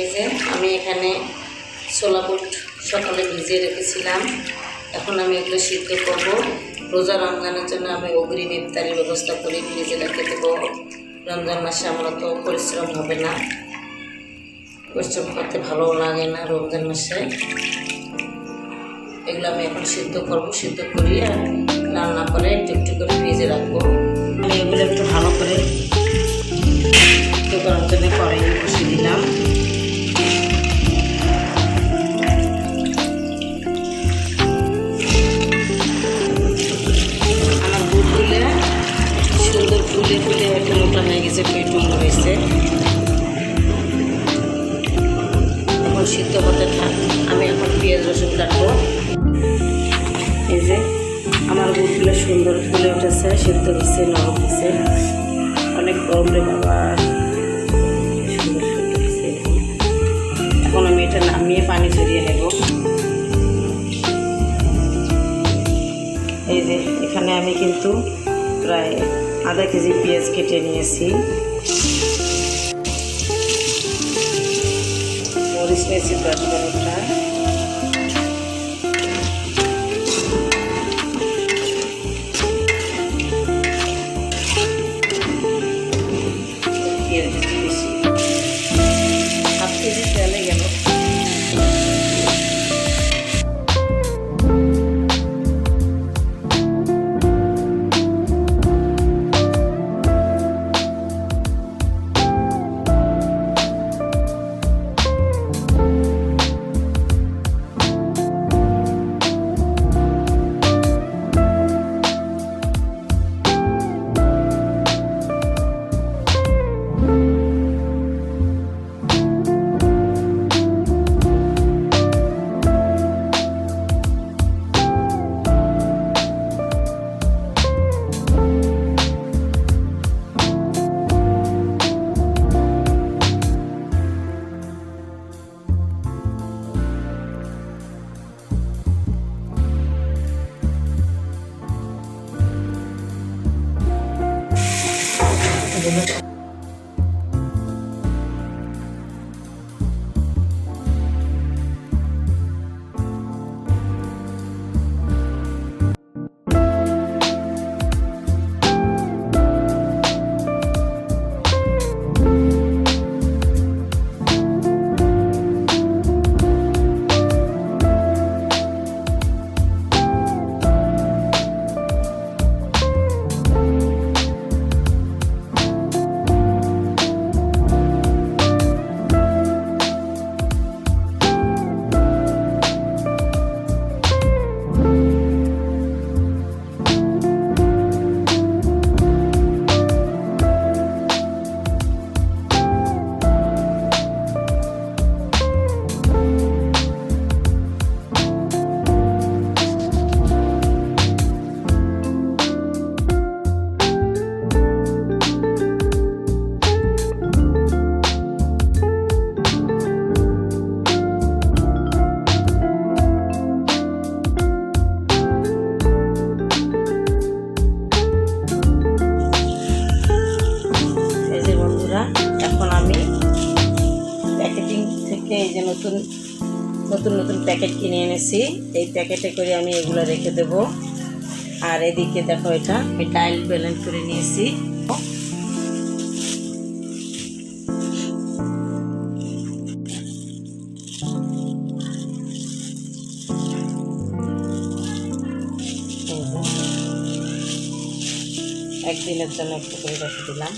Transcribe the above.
এই যে আমি এখানে ছোলা বুট সকালে ভিজিয়ে রেখেছিলাম। এখন আমি এগুলো সিদ্ধ করব। রোজা রমজানের জন্য আমি অগ্রিম ইফতারির ব্যবস্থা করি। রেখে দেবো রমজান মাসে আমরা তো পরিশ্রম হবে না। পরিশ্রম করতে ভালো লাগে না রমজান মাসে। এগুলো আমি এখন সিদ্ধ করব, সিদ্ধ করিয়ে রান্না করে একটু একটু করে ফ্রিজে রাখব। আমি এগুলো একটু ভালো করে সিদ্ধ করার জন্য কড়াই দিলাম। ফুলে ফুলে একটু মোটা হয়ে গেছে একটু মোটা হয়েছে এখন সিদ্ধ হতে থাক, আমি এখন পেঁয়াজ, রসুন কাটবো। এই যে, আমার বুটগুলো সুন্দর ফুলে উঠেছে, সিদ্ধ হয়েছে, নরম হয়েছে। অনেক গরম বাবা। এখন আমি এটা নামিয়ে পানি ঝরিয়ে নেব। এই যে, এখানে আমি কিন্তু প্রায় আধা কেজি পেঁয়াজ কেটে নিয়েছি। মরিচ নিয়েছি বারোটা। এই যে নতুন নতুন নতুন প্যাকেট কিনে এনেছি। এই প্যাকেটে করে আমি এগুলো রেখে দেব। আর এদিকে দেখো এটা আমি টাইল ব্যালেন্স করে নিয়েছি। একদিনের জন্য একটু করে রেখে দিলাম।